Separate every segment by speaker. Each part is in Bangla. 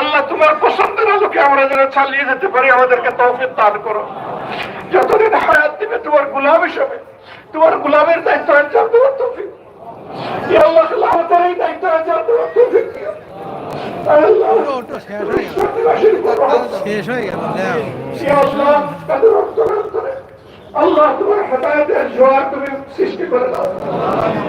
Speaker 1: আল্লাহ তোমার পছন্দের আলোকে আমরা যেন চালিয়ে যেতে পারি আমাদেরকে তৌফিক দান করো। যতদিন হায়াত দিবে তোমার গুলাম হিসাবে তোমার গুলামের দায়িত্ব আঞ্জাম দেওয়ার তৌফিক। আল্লাহ আমাদের এই দায়িত্ব তৌফিক।
Speaker 2: শেষ হয়ে গেল যাও।
Speaker 1: ইয়া আল্লাহ তাদের অন্তরাল করে আল্লাহ তোমার হেদায়তের জোয়ার তুমি সৃষ্টি করে দাও।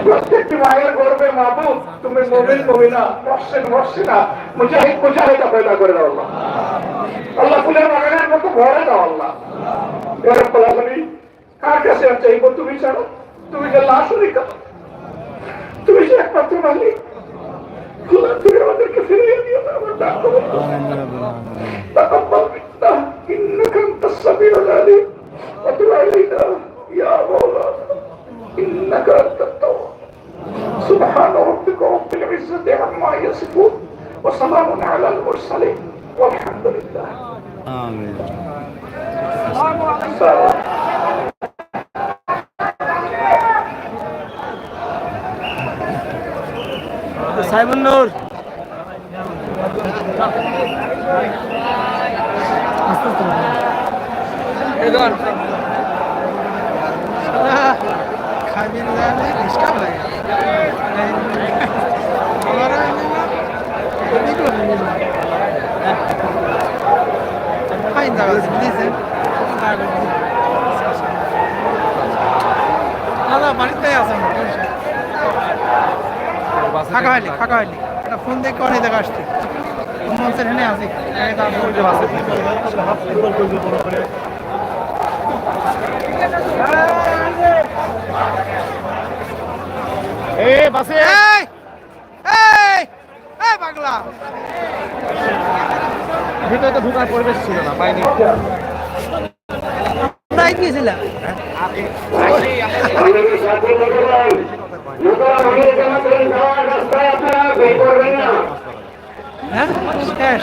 Speaker 1: প্রত্যেকটি মায়ের গর্বে মাহবুব তুমি মুমিন মুমিনা মহসিন মহসিনা মুজাহিদ মুজাহিদা পয়দা করে দাও আল্লাহ। আল্লাহ ফুলের বাগানের মতো ভরে দাও আল্লাহ। এরকম কলাগুলি কার কাছে তুমি ছাড়ো তুমি যে তুমি যে একমাত্র মালিক। তুমি আমাদেরকে ফিরিয়ে দিও না আমার ডাক انك انت التواب سبحان ربك رب العزه عما يصفون وسلام على المرسلين والحمد لله
Speaker 2: আমিন
Speaker 1: السلام
Speaker 2: সাইমন নূর খাবেন জানে ফাঁকা হয়নি একটা ফোন দেখে অনেক জায়গা আসছে মঞ্চের হেনে আছে
Speaker 3: এই বাসে
Speaker 2: এই এই এই পাগলা।
Speaker 3: ভিতরে তো ঢুকার পরিবেশ ছিল না পাইনি।
Speaker 2: নাই গিয়েছিলাম? হ্যাঁ? শেষ।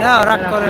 Speaker 2: না রাগ করে